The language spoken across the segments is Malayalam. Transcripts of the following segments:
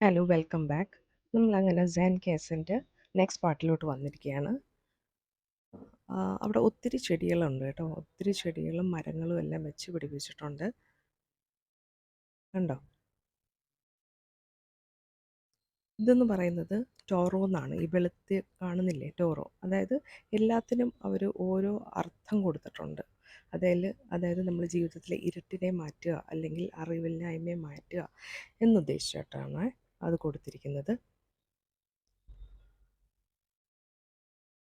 ഹലോ വെൽക്കം ബാക്ക് നമ്മൾ അങ്ങനെ സെൻ കേസിന്റെ നെക്സ്റ്റ് പാർട്ടിലോട്ട് വന്നിരിക്കുകയാണ് അവിടെ ഒത്തിരി ചെടികളുണ്ട് കേട്ടോ. ഒത്തിരി ചെടികളും മരങ്ങളും എല്ലാം വെച്ച് പിടിപ്പിച്ചിട്ടുണ്ട്. കണ്ടോ? ഇതെന്ന് പറയുന്നത് ടോറോ എന്നാണ്. ഈ വെളുത്ത് കാണുന്നില്ലേ ടോറോ? അതായത് എല്ലാത്തിനും അവർ ഓരോ അർത്ഥം കൊടുത്തിട്ടുണ്ട്. അതായത് അതായത് നമ്മൾ ജീവിതത്തിലെ ഇരുട്ടിനെ മാറ്റുക അല്ലെങ്കിൽ അറിവില്ലായ്മയെ മാറ്റുക എന്നുദ്ദേശിച്ചിട്ടാണ്. അത് കൊടുത്തിരിക്കുന്നത്.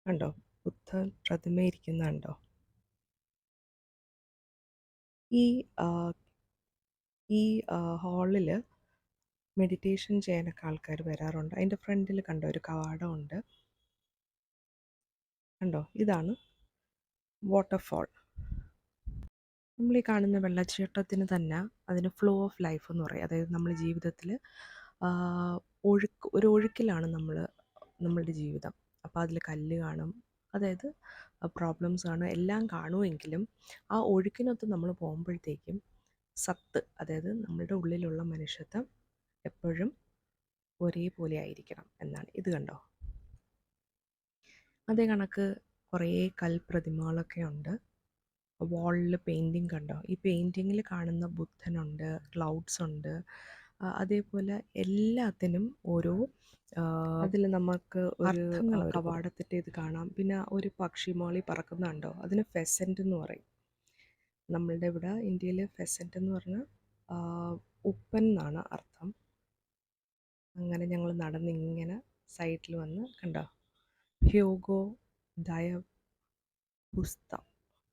കണ്ടോ? ബുദ്ധൻ പ്രതിമ ഇരിക്കുന്ന കണ്ടോ ഈ ഈ ഹാളിൽ മെഡിറ്റേഷൻ ചെയ്യാനൊക്കെ ആൾക്കാർ വരാറുണ്ട്. അതിന്റെ ഫ്രണ്ടിൽ കണ്ടോ? ഒരു കവാടമുണ്ട്. കണ്ടോ? ഇതാണ് വാട്ടർഫോൾ നമ്മൾ ഈ കാണുന്ന വെള്ളച്ചാട്ടത്തിന് തന്നെ അതിന് ഫ്ലോ ഓഫ് ലൈഫ് എന്ന് പറയും. അതായത് നമ്മൾ ജീവിതത്തിൽ ഒഴുക്ക് ഒരു ഒഴുക്കിലാണ് നമ്മൾ നമ്മളുടെ ജീവിതം. അപ്പോൾ അതിൽ കല്ല് കാണും. അതായത് പ്രോബ്ലംസ് കാണും. എല്ലാം കാണുമെങ്കിലും ആ ഒഴുക്കിനൊത്ത് നമ്മൾ പോകുമ്പോഴത്തേക്കും സത്ത് അതായത് നമ്മളുടെ ഉള്ളിലുള്ള മനുഷ്യത്വം എപ്പോഴും ഒരേപോലെ ആയിരിക്കണം എന്നാണ്. ഇത് കണ്ടോ? അതേ കണക്ക് കുറേ കൽപ്രതിമകളൊക്കെ ഉണ്ട്. വാളിൽ പെയിന്റിങ് കണ്ടോ? ഈ പെയിന്റിങ്ങിൽ കാണുന്ന ബുദ്ധനുണ്ട് ക്ലൗഡ്സ് ഉണ്ട് അതേപോലെ എല്ലാത്തിനും ഓരോ അതിൽ നമുക്ക് ഒരു കവാടത്തിന്റെ ഇത് കാണാം. പിന്നെ ഒരു പക്ഷിമോളി പറക്കുന്നുണ്ടോ അതിന് ഫെസന്റ് എന്ന് പറയും. നമ്മളുടെ ഇവിടെ ഇന്ത്യയിൽ ഫെസന്റ് എന്ന് പറഞ്ഞാൽ ഉപ്പൻ എന്നാണ് അർത്ഥം. അങ്ങനെ ഞങ്ങൾ നടന്നിങ്ങനെ സൈഡിൽ വന്ന് കണ്ടോ? ഹ്യോഗോ ദയ പുസ്ത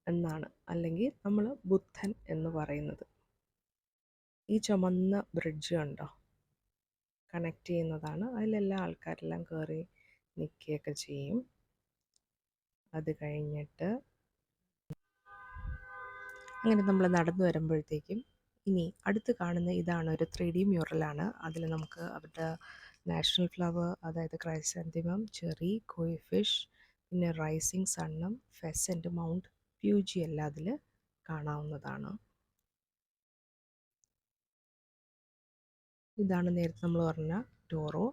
എന്നാണ്. അല്ലെങ്കിൽ നമ്മൾ ബുദ്ധൻ എന്ന് പറയുന്നത്. ഈ ചുമന്ന ബ്രിഡ്ജ് കണ്ടോ? കണക്ട് ചെയ്യുന്നതാണ്. അതിലെല്ലാം ആൾക്കാരെല്ലാം കയറി നിൽക്കുകയൊക്കെ ചെയ്യും. അത് കഴിഞ്ഞിട്ട് അങ്ങനെ നമ്മൾ നടന്നു വരുമ്പോഴത്തേക്കും ഇനി അടുത്ത് കാണുന്ന ഇതാണ് ഒരു ത്രീ ഡി മ്യൂറലാണ് അതിൽ നമുക്ക് അവരുടെ നാഷണൽ ഫ്ലവർ അതായത് ക്രൈസാന്തിമം ചെറി കോയി ഫിഷ് പിന്നെ റൈസിങ് സണ്ണും ഫെസന്റ് മൗണ്ട് പ്യൂജി എല്ലാം അതിൽ കാണാവുന്നതാണ്. ഇതാണ് നേരത്തെ നമ്മൾ പറഞ്ഞ ടോറോ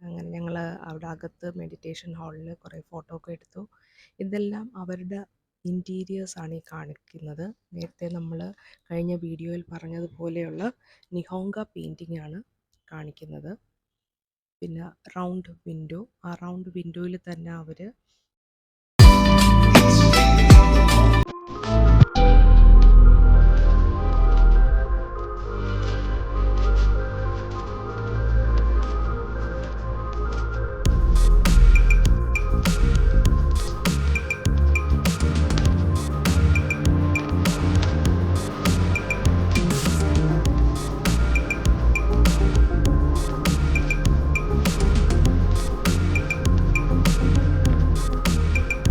അങ്ങനെ ഞങ്ങൾ അവിടെ അകത്ത് മെഡിറ്റേഷൻ ഹാളിൽ കുറേ ഫോട്ടോ ഒക്കെ എടുത്തു. ഇതെല്ലാം അവരുടെ ഇന്റീരിയേഴ്സാണ് ഈ കാണിക്കുന്നത്. നേരത്തെ നമ്മൾ കഴിഞ്ഞ വീഡിയോയിൽ പറഞ്ഞതുപോലെയുള്ള നിഹോങ്ക പെയിന്റിംഗ് ആണ് കാണിക്കുന്നത്. പിന്നെ റൗണ്ട് വിൻഡോ ആ റൗണ്ട് വിൻഡോയിൽ തന്നെ അവർ